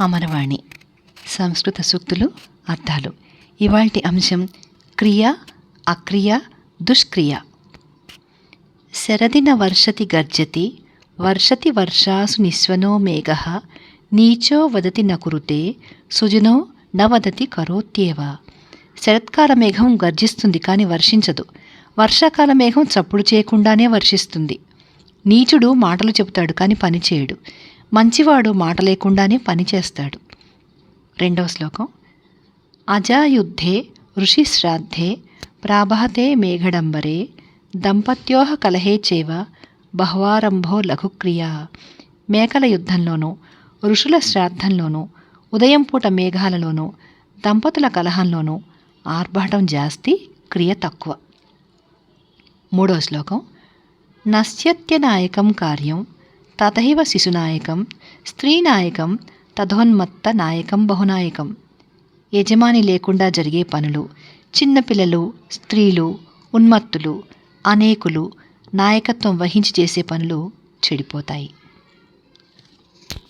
అమరవాణి. సంస్కృత సూక్తులు అర్థాలు. ఇవాల్టి అంశం క్రియ అక్రియ దుష్క్రియ. శరదిన వర్షతి గర్జతి వర్షతి వర్షాసు నిస్వనో మేఘ నీచో వదతి నకురుతే సుజనో న వదతి కరోత్యేవ. శరత్కాల మేఘం గర్జిస్తుంది కానీ వర్షించదు. వర్షాకాల మేఘం చప్పుడు చేయకుండానే వర్షిస్తుంది. నీచుడు మాటలు చెబుతాడు కానీ పని చేయడు. మంచివాడు మాట లేకుండానే పని చేస్తాడు. రెండవ శ్లోకం. అజాయుద్ధే ఋషిశ్రాద్ధే ప్రాభాతే మేఘడంబరే దంపత్యోహ కలహే చేవ బహ్వారంభో లఘుక్రియా. మేకల యుద్ధంలోనూ ఋషుల శ్రాద్ధంలోనూ ఉదయం పూట మేఘాలలోనూ దంపతుల కలహంలోనూ ఆర్భాటం జాస్తి క్రియ తక్కువ. మూడో శ్లోకం. నశ్యత్యనాయకం కార్యం తథైవ శిశునాయకం స్త్రీనాయకం తథోన్మత్త నాయకం బహునాయకం. యజమాని లేకుండా జరిగే పనులు చిన్నపిల్లలు స్త్రీలు ఉన్మత్తులు అనేకులు నాయకత్వం వహించి చేసే పనులు చెడిపోతాయి.